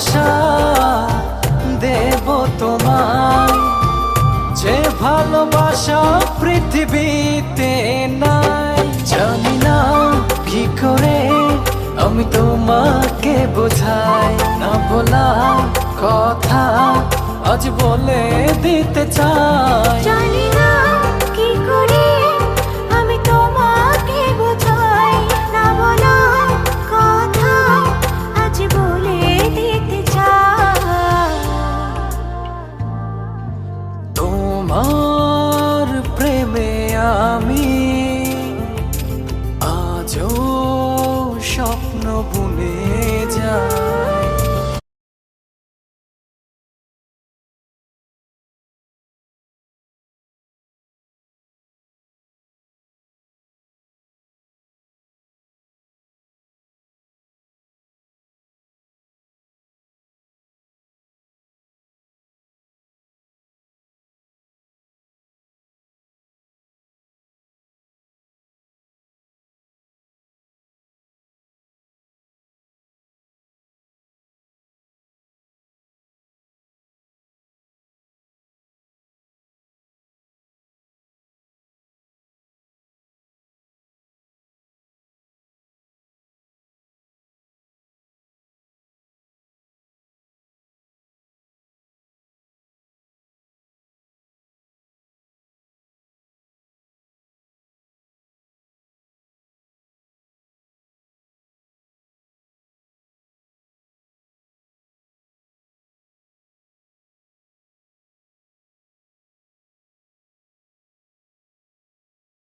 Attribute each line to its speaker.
Speaker 1: ভালোবাসা দেব তোমায়। যে ভালোবাসা পৃথিবীতে নাই। জানি না কি করে আমি তোমাকে বোঝাই। না বলা কথা আজ বলে দিতে চাই।
Speaker 2: আমি আজও স্বপ্ন বুনে